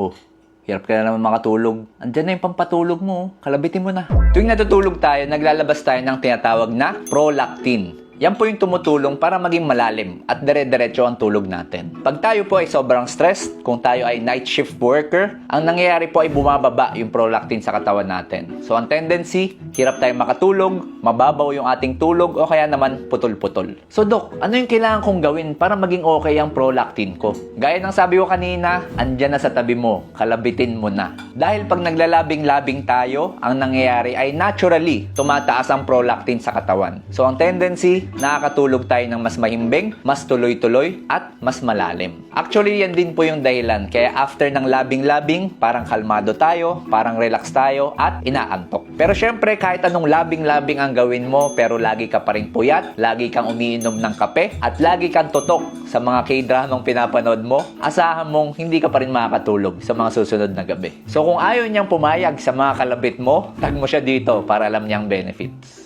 Oh, hirap ka na naman makatulog. Andyan na yung pampatulog mo. oh. Kalabitin mo na. Tuwing natutulog tayo, naglalabas tayo ng tinatawag na prolactin. Yan po yung tumutulong para maging malalim at dire-diretso ang tulog natin. Pag tayo po ay sobrang stressed, kung tayo ay night shift worker, ang nangyayari po ay bumababa yung prolactin sa katawan natin. So ang tendency, hirap tayo makatulog, mababaw yung ating tulog o kaya naman putol-putol. So Dok, ano yung kailangan kong gawin para maging okay ang prolactin ko? Gaya ng sabi ko kanina, andyan na sa tabi mo, kalabitin mo na. Dahil pag naglalabing-labing tayo, ang nangyayari ay naturally tumataas ang prolactin sa katawan. So ang tendency, nakakatulog tayo ng mas mahimbing, mas tuloy-tuloy, at mas malalim. Actually, yan din po yung dahilan. Kaya after ng labing-labing, parang kalmado tayo, parang relax tayo, at inaantok. Pero syempre, kahit anong labing-labing ang gawin mo, pero lagi ka pa rin puyat, lagi kang umiinom ng kape, at lagi kang tutok sa mga k-dramang pinapanood mo, asahan mong hindi ka pa rin makakatulog sa mga susunod na gabi. So kung ayaw niyang pumayag sa mga kalabit mo, tag mo siya dito para alam niyang benefits.